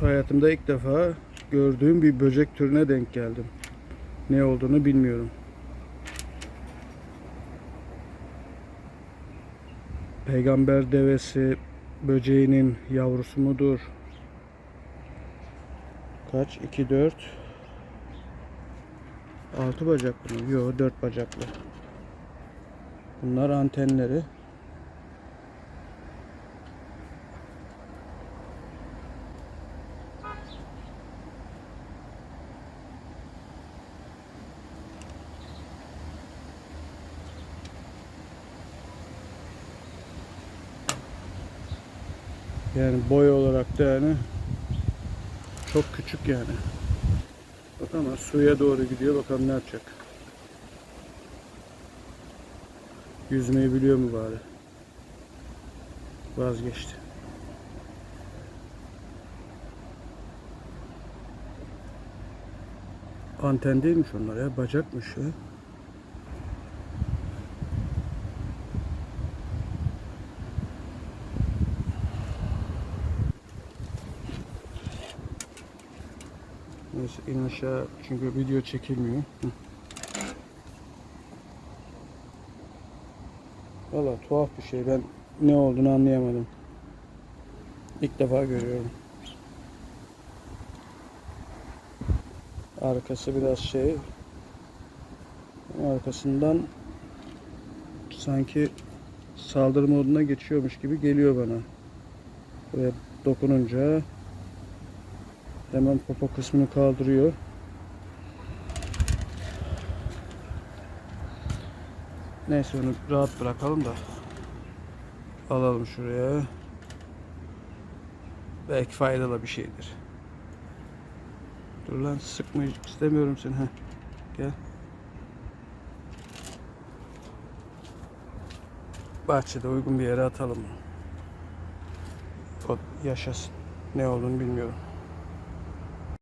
hayatımda ilk defa gördüğüm bir böcek türüne denk geldim. Ne olduğunu bilmiyorum. Peygamber devesi böceğinin yavrusu mudur? Kaç? 2 4 6 bacaklı mı? Yok 4 bacaklı. Bunlar antenleri. Yani boy olarak da yani çok küçük yani. Bak ama suya doğru gidiyor bakalım ne yapacak. Yüzmeyi biliyor mu bari? Vazgeçti. Anten değilmiş onlar ya, bacakmış ya. Neyse in aşağı çünkü video çekilmiyor. Valla tuhaf bir şey. Ben ne olduğunu anlayamadım. İlk defa görüyorum. Arkası biraz şey. Arkasından sanki saldırı moduna geçiyormuş gibi geliyor bana. Buraya dokununca hemen popo kısmını kaldırıyor. Neyse onu rahat bırakalım da alalım şuraya. Belki faydalı bir şeydir. Dur lan sıkma istemiyorum seni. Heh. Gel. Bahçede uygun bir yere atalım. O yaşasın. Ne olduğunu bilmiyorum.